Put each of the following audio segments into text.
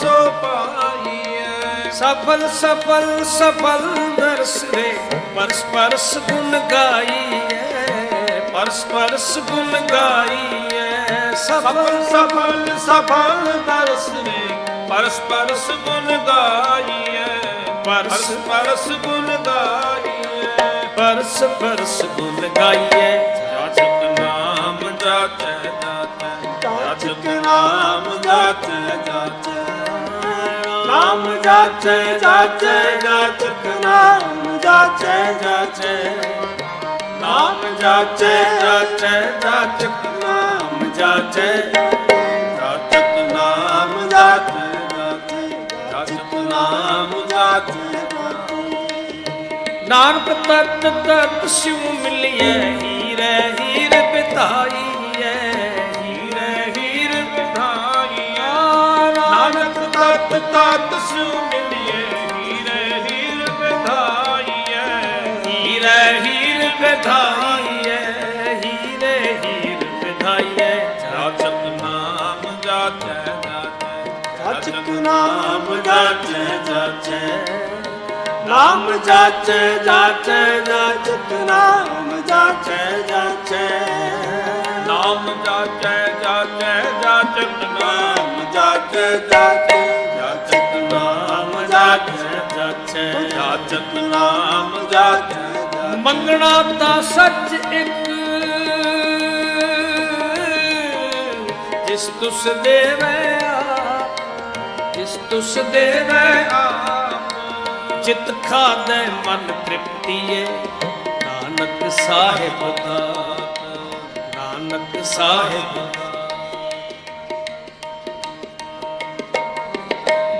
ਸੋ ਪਾਈਐ। ਸਫਲ ਸਫਲ ਸਫਲ ਨਰਸ ਰੇ ਪਰਸ ਪਰਸ ਗੁਣ ਗਾਈਐ। ਪਰਸ ਪਰਸ ਗੁਣ ਗਾਈਐ। ਸਫਲ ਸਫਲ ਸਫਲ ਸਫਲ ਦਰਸ ਨੇ ਪਰਸ ਪਰਸ ਗੁਣ ਗਾਈਐ। ਪਰਸ ਪਰਸ ਗੁਣ ਗਾਈਐ। ਪਰਸ ਪਰਸ ਗੁਣ ਗਾਈਐ। ਜਾਚਕ ਨਾਮ ਜਾਚੈ ਜਾਚੈ। ਜਾਚਕ ਨਾਮ ਜਾਚੈ। ਨਾਮ ਜਾਚੈ ਜਾਚੈ, ਜਾਚਕ ਨਾਮ ਜਾਚੈ ਜਾਚੈ। ਨਾਮ ਜਾਚੈ ਜਾਚੈ, ਜਾਚਕ ਨਾਮ ਜਾਚੈ। ਜਾਚਕ ਨਾਮ ਜਾਚੈ ਜਾਚੈ ਨਾਮ ਜਾਚੈ। ਨਾਨਕ ਤਤ ਤਤ ਸਿਉ ਮਿਲਿਐ ਤਤ ਸਿਉ ਮਿਲਿਏ ਹੀਰੇ ਹੀਰ ਵਿਧਾਈਐ ਹੀਰੇ ਹੀਰ ਬਿਤਾਈਐ ਹੀਰੇ ਹੀਰ ਨਾਮ ਜਾਚੈ ਜਾਚੈ ਜਾਚਕ ਨਾਮ ਜਾਚੈ ਜਾਚੈ ਨਾਮ ਜਾਚੈ ਜਾਚੈ ਜਾਚਕ ਨਾਮ ਜਾਚੈ ਜਾਚੈ ਨਾਮ ਜਾਚੈ ਜਾਚੈ ਜਾਚਕ ਨਾਮ ਜਾਚੈ ਜਾਚੈ ਮੰਗਣਾ ਤਾਂ ਸੱਚ ਇੱਕ। ਜਿਸ ਤੁਸ ਦੇਵੈ ਆਪ, ਜਿਸ ਤੁਸ ਦੇਵੈ ਆਪ, ਚਿਤ ਖਾਦੈ ਮਨ ਤ੍ਰਿਪਤੀਏ। ਨਾਨਕ ਸਾਹਿਬ ਦਾ, ਨਾਨਕ ਸਾਹਿਬ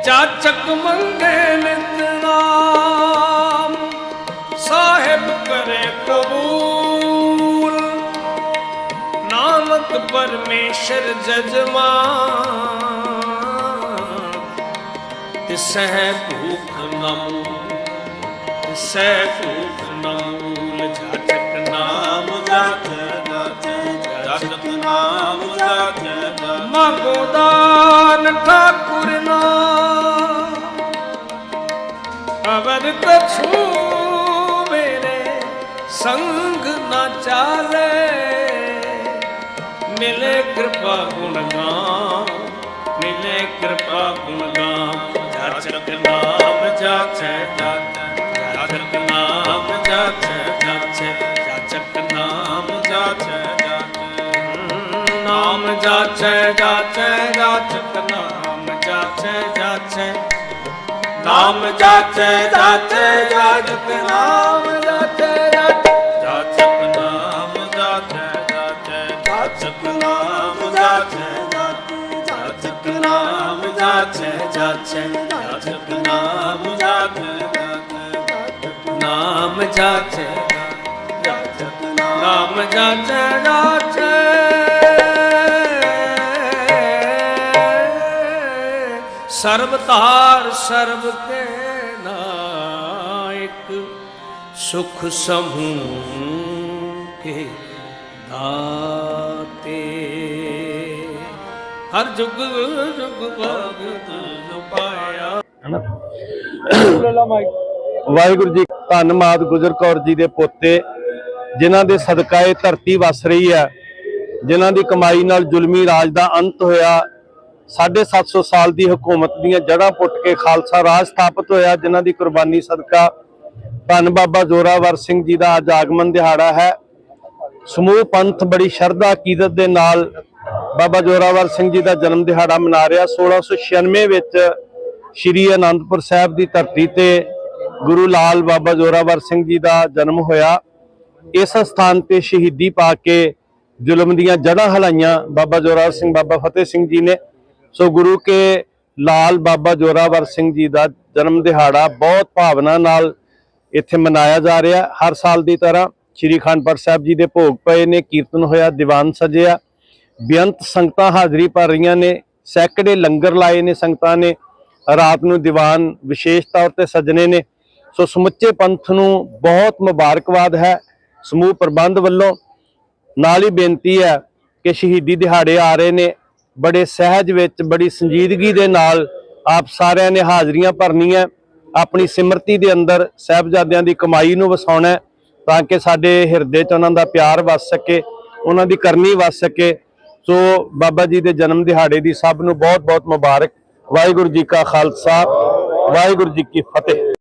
ਜਾਚਕ ਮੰਗੇ ਨਿਤ ਨਾਨਕ ਪਰਮੇਸ਼ਰ ਜਜਮਾਨ। ਤਿਸਹਿ ਭੂਖ ਨਮੂ ਤਿਸਹਿ ਭੂਖ ਨਮੂਲ ਜਾਚਕ ਨਾਮ ਨਾਮ ਜਾਚੈ ਜਾਚੈ ਨਾਮ ਜਾਚੈ ਜਾਚੈ। ਮਗੋਦਾਨ ਠਾਕੁਰ ਨਾ। ਅਵਰ ਕਛੂ ਮੇਰੇ ਸੰਗ ਨਾ ਚਾਲੇ। ਮਿਲੇ ਕਿਰਪਾ ਗੁਣ ਗਾਮ, ਮਿਲੇ ਕਿਰਪਾ ਗੁਣ ਗਾਮ। ਜਾਚਕ ਨਾਮ ਜਾਚੈ ਜਾਚਕ ਨਾਮ ਜਾਚੈ ਜਾਚੈ ਜਾਚਕ ਨਾਮ ਜਾਚੈ ਨਾਮ ਜਾਚੈ ਜਾਚੈ ਜਾਚਕ ਨਾਮ ਜਾਚੈ ਜਾਚੈ ਨਾਮ ਜਾਚੈ ਜਾਚੈ ਜਾਚਕ ਨਾਮ ਜਾਚੈ ਨਾਮ ਜਾਚੈ, ਜਾਚਕ ਨਾਮ ਜਾਚੈ ਜਾਚੈ, ਜਾਚਕ ਨਾਮ ਜਾਚੈ ਜਾਚੈ ਨਾਮ ਜਾਚੈ, ਜਾਚਕ ਨਾਮ ਜਾਚੈ ਜਾਚੈ। ਸਰਬ ਧਾਰ, ਸਰਬ ਕੇ ਨਾਇਕ, ਸੁਖ ਸਮੂਹ ਕੇ ਦਾਤੇ ਹਰ ਜੁਗ ਜੁਗ ਭਗਤ ਜੋ ਵਾਹਿਗੁਰੂ ਜੀ ਧੰਨਵਾਦ ਗੁਜਰ ਕੌਰ ਜੀ ਦੇ ਪੋਤੇ, ਜਿਨ੍ਹਾਂ ਦੇ ਸਦਕਾ ਇਹ ਧਰਤੀ ਵਸ ਰਹੀ ਹੈ, ਜਿਨ੍ਹਾਂ ਦੀ ਕਮਾਈ ਨਾਲ ਜ਼ੁਲਮੀ ਰਾਜ ਦਾ ਅੰਤ ਹੋਇਆ 750 ਸਾਲ ਦੀ ਹਕੂਮਤ ਦੀਆਂ ਜੜ੍ਹਾਂ ਪੁੱਟ ਕੇ ਖਾਲਸਾ ਰਾਜ ਸਥਾਪਿਤ ਹੋਇਆ, ਜਿਨ੍ਹਾਂ ਦੀ ਕੁਰਬਾਨੀ ਸਦਕਾ ਧੰਨ ਬਾਬਾ ਜ਼ੋਰਾਵਰ ਸਿੰਘ ਜੀ ਦਾ ਅੱਜ ਆਗਮਨ ਦਿਹਾੜਾ ਹੈ। ਸਮੂਹ ਪੰਥ ਬੜੀ ਸ਼ਰਧਾ ਅਕੀਦਤ ਦੇ ਨਾਲ ਬਾਬਾ ਜ਼ੋਰਾਵਰ ਸਿੰਘ ਜੀ ਦਾ ਜਨਮ ਦਿਹਾੜਾ ਮਨਾ ਰਿਹਾ। 1696 ਵਿੱਚ ਸ਼੍ਰੀ ਅਨੰਦਪੁਰ ਸਾਹਿਬ ਦੀ ਧਰਤੀ ਤੇ ਗੁਰੂ ਲਾਲ ਬਾਬਾ ਜ਼ੋਰਾਵਰ ਸਿੰਘ ਜੀ ਦਾ ਜਨਮ ਹੋਇਆ। ਇਸ ਸਥਾਨ ਤੇ ਸ਼ਹੀਦੀ ਪਾ ਕੇ ਜ਼ੁਲਮ ਦੀਆਂ ਜੜ੍ਹਾਂ ਹਲਾਈਆਂ ਬਾਬਾ ਜ਼ੋਰਾਵਰ ਸਿੰਘ, ਬਾਬਾ ਫਤਿਹ ਸਿੰਘ ਜੀ ਨੇ। ਸੋ ਗੁਰੂ ਕੇ ਲਾਲ ਬਾਬਾ ਜ਼ੋਰਾਵਰ ਸਿੰਘ ਜੀ ਦਾ ਜਨਮ ਦਿਹਾੜਾ ਬਹੁਤ ਭਾਵਨਾ ਨਾਲ ਇੱਥੇ ਮਨਾਇਆ ਜਾ ਰਿਹਾ। ਹਰ ਸਾਲ ਦੀ ਤਰ੍ਹਾਂ ਸ੍ਰੀ ਅਖੰਡਪੁਰ ਸਾਹਿਬ ਜੀ ਦੇ ਭੋਗ ਪਏ ਨੇ, ਕੀਰਤਨ ਹੋਇਆ, ਦੀਵਾਨ ਸਜਿਆ। ਬੇਅੰਤ ਸੰਗਤਾਂ ਹਾਜ਼ਰੀ ਭਰ ਰਹੀਆਂ ਨੇ, ਸੈਂਕੜੇ ਲੰਗਰ ਲਾਏ ਨੇ ਸੰਗਤਾਂ ਨੇ, ਰਾਤ ਨੂੰ ਦੀਵਾਨ ਵਿਸ਼ੇਸ਼ ਤੌਰ ਤੇ ਸਜਣੇ ਨੇ। ਸੋ ਸਮੁੱਚੇ ਪੰਥ ਨੂੰ ਬਹੁਤ ਮੁਬਾਰਕਬਾਦ ਹੈ ਸਮੂਹ ਪ੍ਰਬੰਧ ਵੱਲੋਂ। ਨਾਲ ਹੀ ਬੇਨਤੀ ਹੈ ਕਿ ਸ਼ਹੀਦੀ ਦਿਹਾੜੇ ਆ ਰਹੇ ਨੇ। ਬੜੇ ਸਹਿਜ ਵਿੱਚ, ਬੜੀ ਸੰਜੀਦਗੀ ਦੇ ਨਾਲ ਆਪ ਸਾਰਿਆਂ ਨੇ ਹਾਜ਼ਰੀਆਂ ਭਰਨੀਆਂ। ਆਪਣੀ ਸਿਮਰਤੀ ਦੇ ਅੰਦਰ ਸਾਹਿਬਜ਼ਾਦਿਆਂ ਦੀ ਕਮਾਈ ਨੂੰ ਵਸਾਉਣਾ ਤਾਂ ਕਿ ਸਾਡੇ ਹਿਰਦੇ 'ਚ ਉਹਨਾਂ ਦਾ ਪਿਆਰ ਵਸ ਸਕੇ, ਉਹਨਾਂ ਦੀ ਕਰਨੀ ਵਸ ਸਕੇ। ਸੋ ਬਾਬਾ ਜੀ ਦੇ ਜਨਮ ਦਿਹਾੜੇ ਦੀ ਸਭ ਨੂੰ ਬਹੁਤ ਬਹੁਤ ਮੁਬਾਰਕ। ਵਾਹਿਗੁਰੂ ਜੀ ਕਾ ਖਾਲਸਾ, ਵਾਹਿਗੁਰੂ ਜੀ ਕੀ ਫਤਿਹ।